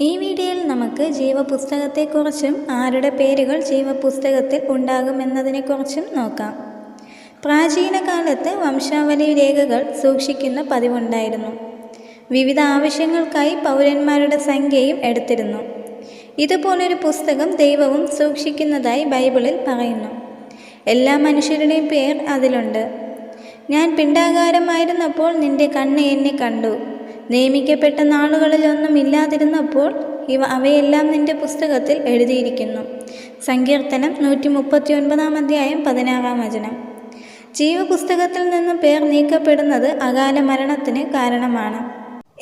ഈ വീഡിയോയിൽ നമുക്ക് ജീവപുസ്തകത്തെക്കുറിച്ചും ആരുടെ പേരുകൾ ജീവപുസ്തകത്തിൽ ഉണ്ടാകുമെന്നതിനെക്കുറിച്ചും നോക്കാം. പ്രാചീന കാലത്ത് വംശാവലി രേഖകൾ സൂക്ഷിക്കുന്ന പതിവുണ്ടായിരുന്നു. വിവിധ ആവശ്യങ്ങൾക്കായി പൗരന്മാരുടെ സംഖ്യയും എടുത്തിരുന്നു. ഇതുപോലൊരു പുസ്തകം ദൈവവും സൂക്ഷിക്കുന്നതായി ബൈബിളിൽ പറയുന്നു. എല്ലാ മനുഷ്യരുടെയും പേർ അതിലുണ്ട്. ഞാൻ പിണ്ടാകാരമായിരുന്നപ്പോൾ നിന്റെ കണ്ണ് എന്നെ കണ്ടു. നിയമിക്കപ്പെട്ട നാളുകളിലൊന്നും ഇല്ലാതിരുന്നപ്പോൾ ഇവ അവയെല്ലാം നിന്റെ പുസ്തകത്തിൽ എഴുതിയിരിക്കുന്നു. സങ്കീർത്തനം നൂറ്റി മുപ്പത്തി ഒൻപതാം അധ്യായം പതിനാറാം വചനം. ജീവപുസ്തകത്തിൽ നിന്ന് പേർ നീക്കപ്പെടുന്നത് അകാല മരണത്തിന് കാരണമാണ്.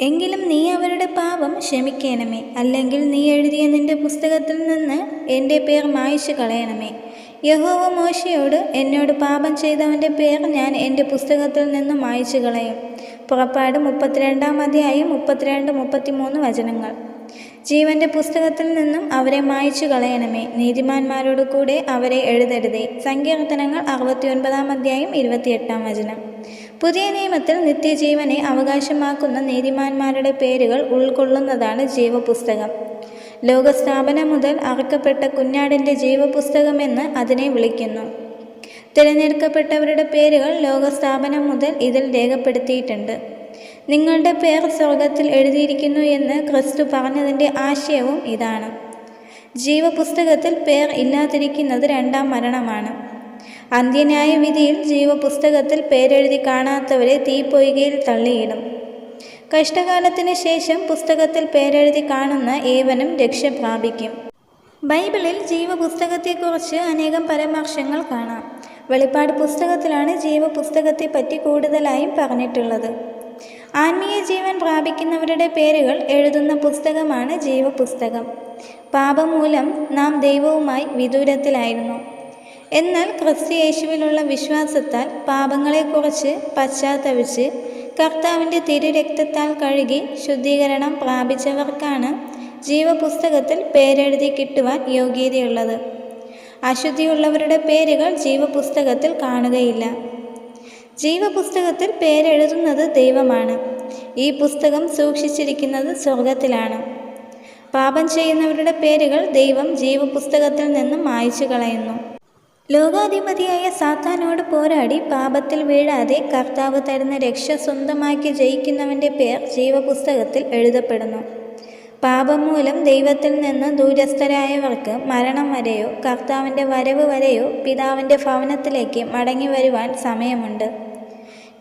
എങ്കിലും നീ അവരുടെ പാപം ക്ഷമിക്കണമേ. അല്ലെങ്കിൽ നീ എഴുതിയ നിന്റെ പുസ്തകത്തിൽ നിന്ന് എന്റെ പേർ മായ്ച്ചു കളയണമേ. യഹോവ മോശയോട് എന്നോട് പാപം ചെയ്തവന്റെ പേർ ഞാൻ എന്റെ പുസ്തകത്തിൽ നിന്നും മായ്ച്ചു കളയും പുറപ്പാട് മുപ്പത്തിരണ്ടാം അധ്യായം മുപ്പത്തിരണ്ട് മുപ്പത്തിമൂന്ന് വചനങ്ങൾ. ജീവന്റെ പുസ്തകത്തിൽ നിന്നും അവരെ മായ്ച്ചു കളയണമേ നീതിമാന്മാരോട് കൂടെ അവരെ എഴുതരുതേ. സങ്കീർത്തനങ്ങൾ അറുപത്തിയൊൻപതാം അധ്യായം ഇരുപത്തിയെട്ടാം വചനം. പുതിയ നിയമത്തിൽ നിത്യജീവനെ അവകാശമാക്കുന്ന നീതിമാന്മാരുടെ പേരുകൾ ഉൾക്കൊള്ളുന്നതാണ് ജീവപുസ്തകം. ലോകസ്ഥാപനം മുതൽ അറക്കപ്പെട്ട കുഞ്ഞാടിന്റെ ജീവപുസ്തകമെന്ന് അതിനെ വിളിക്കുന്നു. തിരഞ്ഞെടുക്കപ്പെട്ടവരുടെ പേരുകൾ ലോകസ്ഥാപനം മുതൽ ഇതിൽ രേഖപ്പെടുത്തിയിട്ടുണ്ട്. നിങ്ങളുടെ പേർ സ്വർഗത്തിൽ എഴുതിയിരിക്കുന്നു എന്ന് ക്രിസ്തു പറഞ്ഞതിന്റെ ആശയവും ഇതാണ്. ജീവപുസ്തകത്തിൽ പേർ ഇല്ലാതിരിക്കുന്നത് രണ്ടാം മരണമാണ്. അന്ത്യന്യായ വിധിയിൽ ജീവപുസ്തകത്തിൽ പേരെഴുതി കാണാത്തവരെ തീപ്പൊയ്കയിൽ തള്ളിയിടും. കഷ്ടകാലത്തിന് ശേഷം പുസ്തകത്തിൽ പേരെഴുതി കാണുന്ന ഏവനും രക്ഷ പ്രാപിക്കും. ബൈബിളിൽ ജീവപുസ്തകത്തെക്കുറിച്ച് അനേകം പരാമർശങ്ങൾ കാണാം. വെളിപ്പാട് പുസ്തകത്തിലാണ് ജീവപുസ്തകത്തെപ്പറ്റി കൂടുതലായും പറഞ്ഞിട്ടുള്ളത്. ആത്മീയ ജീവൻ പ്രാപിക്കുന്നവരുടെ പേരുകൾ എഴുതുന്ന പുസ്തകമാണ് ജീവപുസ്തകം. പാപം മൂലം നാം ദൈവവുമായി വിദൂരത്തിലായിരുന്നു. എന്നാൽ ക്രിസ്തു യേശുവിലുള്ള വിശ്വാസത്താൽ പാപങ്ങളെക്കുറിച്ച് പശ്ചാത്തപിച്ച് കർത്താവിന്റെ തിരുരക്തത്താൽ കഴുകി ശുദ്ധീകരണം പ്രാപിച്ചവർക്കാണ് ജീവപുസ്തകത്തിൽ പേരെഴുതി കിട്ടുവാൻ യോഗ്യതയുള്ളത്. അശുദ്ധിയുള്ളവരുടെ പേരുകൾ ജീവപുസ്തകത്തിൽ കാണുകയില്ല. ജീവപുസ്തകത്തിൽ പേരെഴുതുന്നത് ദൈവമാണ്. ഈ പുസ്തകം സൂക്ഷിച്ചിരിക്കുന്നത് സ്വർഗത്തിലാണ് പാപം ചെയ്യുന്നവരുടെ പേരുകൾ ദൈവം ജീവപുസ്തകത്തിൽ നിന്നും മായ്ച്ചു കളയുന്നു ലോകാധിപതിയായ സാത്താനോട് പോരാടി പാപത്തിൽ വീഴാതെ കർത്താവ് തരുന്ന രക്ഷ സ്വന്തമാക്കി ജയിക്കുന്നവന്റെ പേർ ജീവപുസ്തകത്തിൽ എഴുതപ്പെടുന്നു. പാപം മൂലം ദൈവത്തിൽ നിന്ന് ദൂരസ്ഥരായവർക്ക് മരണം വരെയോ കർത്താവിന്റെ വരവ് വരെയോ പിതാവിന്റെ ഭവനത്തിലേക്ക് മടങ്ങി വരുവാൻ സമയമുണ്ട്.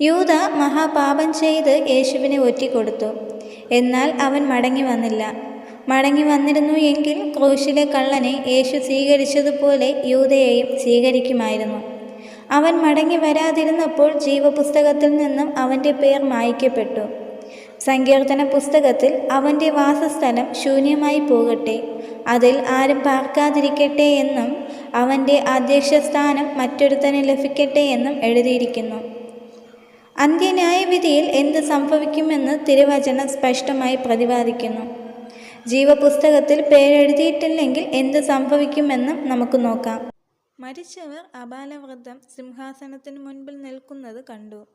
യൂത മഹാപാപം ചെയ്ത് യേശുവിനെ ഒറ്റിക്കൊടുത്തു. എന്നാൽ അവൻ മടങ്ങി വന്നില്ല. മടങ്ങി വന്നിരുന്നു എങ്കിൽ ക്രൂശിലെ കള്ളനെ യേശു സ്വീകരിച്ചതുപോലെ യൂതയെയും സ്വീകരിക്കുമായിരുന്നു. അവൻ മടങ്ങി വരാതിരുന്നപ്പോൾ ജീവപുസ്തകത്തിൽ നിന്നും അവന്റെ പേർ മായ്ക്കപ്പെട്ടു. സങ്കീർത്തന പുസ്തകത്തിൽ അവന്റെ വാസസ്ഥലം ശൂന്യമായി പോകട്ടെ അതിൽ ആരും പാർക്കാതിരിക്കട്ടെ എന്നും അവന്റെ അധ്യക്ഷ സ്ഥാനം മറ്റൊരുത്തന് ലഭിക്കട്ടെ എന്നും എഴുതിയിരിക്കുന്നു. അന്ത്യന്യായവിധിയിൽ എന്ത് സംഭവിക്കുമെന്ന് തിരുവചനം സ്പഷ്ടമായി പ്രതിപാദിക്കുന്നു. ജീവപുസ്തകത്തിൽ പേരെഴുതിയിട്ടില്ലെങ്കിൽ എന്ത് സംഭവിക്കുമെന്നും നമുക്ക് നോക്കാം. മരിച്ചവർ അപാലവൃദ്ധം സിംഹാസനത്തിന് മുൻപിൽ നിൽക്കുന്നത് കണ്ടു.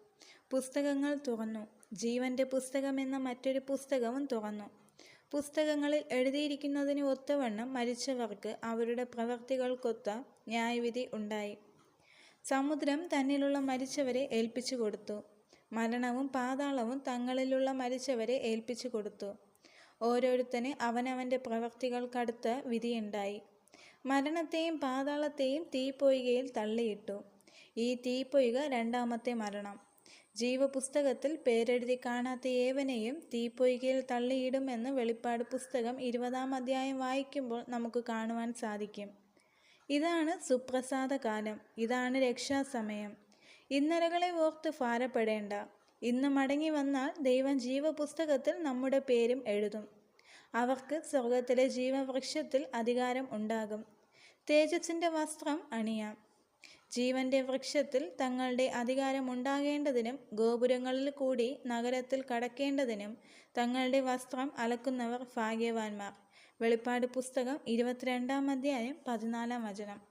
പുസ്തകങ്ങൾ തുറന്നു. ജീവന്റെ പുസ്തകം എന്ന മറ്റൊരു പുസ്തകവും തുറന്നു. പുസ്തകങ്ങളിൽ എഴുതിയിരിക്കുന്നതിന് ഒത്തവണ്ണം മരിച്ചവർക്ക് അവരുടെ പ്രവർത്തികൾക്കൊത്ത ന്യായവിധി ഉണ്ടായി. സമുദ്രം തന്നിലുള്ള മരിച്ചവരെ ഏൽപ്പിച്ചു കൊടുത്തു. മരണവും പാതാളവും തങ്ങളിലുള്ള മരിച്ചവരെ ഏൽപ്പിച്ചു കൊടുത്തു. ഓരോരുത്തന് അവനവന്റെ പ്രവൃത്തികൾക്കടുത്ത് വിധിയുണ്ടായി. മരണത്തെയും പാതാളത്തെയും തീപ്പൊയ്കയിൽ തള്ളിയിട്ടു. ഈ തീപ്പൊയ്ക രണ്ടാമത്തെ മരണം. ജീവപുസ്തകത്തിൽ പേരെഴുതി കാണാത്ത ഏവനെയും തീപ്പൊയ്കയിൽ തള്ളിയിടുമെന്ന് വെളിപ്പാട് പുസ്തകം ഇരുപതാം അധ്യായം വായിക്കുമ്പോൾ നമുക്ക് കാണുവാൻ സാധിക്കും. ഇതാണ് സുപ്രസാദ കാലം ഇതാണ് രക്ഷാസമയം. ഇന്നലകളെ ഓർത്ത് ഭാരപ്പെടേണ്ട. ഇന്ന് മടങ്ങി വന്നാൽ ദൈവം ജീവപുസ്തകത്തിൽ നമ്മുടെ പേരും എഴുതും. അവർക്ക് സ്വർഗത്തിലെ ജീവവൃക്ഷത്തിൽ അധികാരം ഉണ്ടാകും. തേജസ്സിന്റെ വസ്ത്രം അണിയാം. ജീവന്റെ വൃക്ഷത്തിൽ തങ്ങളുടെ അധികാരം ഉണ്ടാകേണ്ടതിനും ഗോപുരങ്ങളിൽ കൂടി നഗരത്തിൽ കടക്കേണ്ടതിനും തങ്ങളുടെ വസ്ത്രം അലക്കുന്നവർ ഭാഗ്യവാന്മാർ. വെളിപ്പാട് പുസ്തകം ഇരുപത്തിരണ്ടാം അധ്യായം പതിനാലാം വചനം.